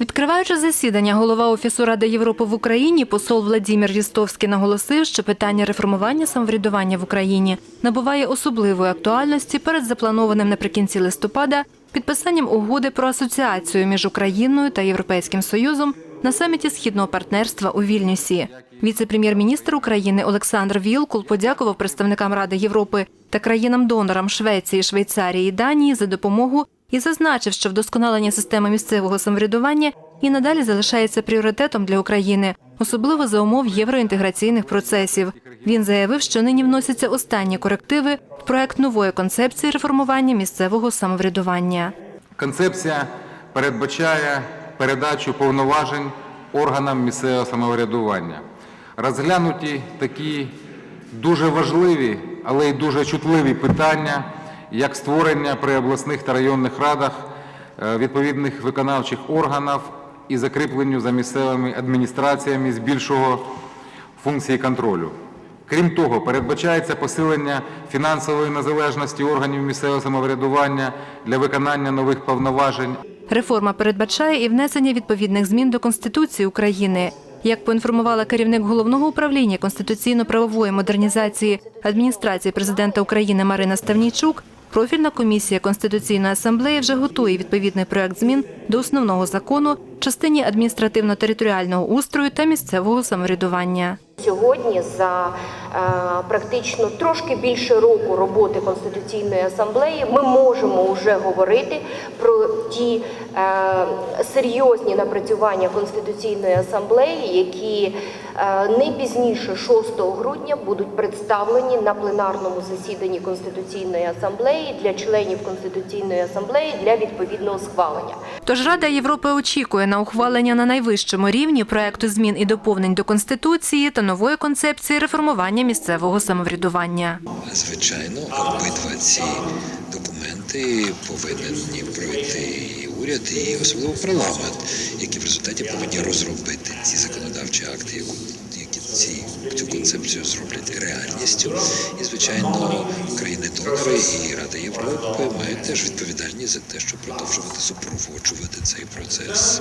Відкриваючи засідання, голова Офісу Ради Європи в Україні, посол Владимир Рістовський наголосив, що питання реформування самоврядування в Україні набуває особливої актуальності перед запланованим наприкінці листопада підписанням угоди про асоціацію між Україною та Європейським Союзом на саміті східного партнерства у Вільнюсі. Віце-прем'єр-міністр України Олександр Вілкул подякував представникам Ради Європи та країнам-донорам Швеції, Швейцарії і Данії за допомогу і зазначив, що вдосконалення системи місцевого самоврядування і надалі залишається пріоритетом для України, особливо за умов євроінтеграційних процесів. Він заявив, що нині вносяться останні корективи в проект нової концепції реформування місцевого самоврядування. Концепція передбачає передачу повноважень органам місцевого самоврядування. Розглянуті такі дуже важливі, але й дуже чутливі питання, як створення при обласних та районних радах е, відповідних виконавчих органів і закріпленню за місцевими адміністраціями збільшого функції контролю. Крім того, передбачається посилення фінансової незалежності органів місцевого самоврядування для виконання нових повноважень Реформа передбачає і внесення відповідних змін до Конституції України. Як поінформувала керівник головного управління конституційно-правової модернізації адміністрації президента України Марина Ставнійчук, профільна комісія Конституційної асамблеї вже готує відповідний проект змін до основного закону частині адміністративно-територіального устрою та місцевого самоврядування. Сьогодні за е, практично трошки більше року роботи Конституційної асамблеї ми можемо вже говорити про ті е, серйозні напрацювання Конституційної асамблеї, які е, не пізніше 6 грудня будуть представлені на пленарному засіданні Конституційної асамблеї для членів Конституційної асамблеї для відповідного схвалення. Тож Рада Європи очікує на ухвалення на найвищому рівні проекту змін і доповнень до Конституції та нової концепції реформування місцевого самоврядування. Звичайно, обидва ці документи повинні пройти і уряд, і особливо парламент, які в результаті повинні розробити ці законодавчі акти, які ці цю концепцію зроблять реальністю. І звичайно, країни-донори і Рада Європи мають теж відповідальність за те, щоб продовжувати супроводжувати цей процес.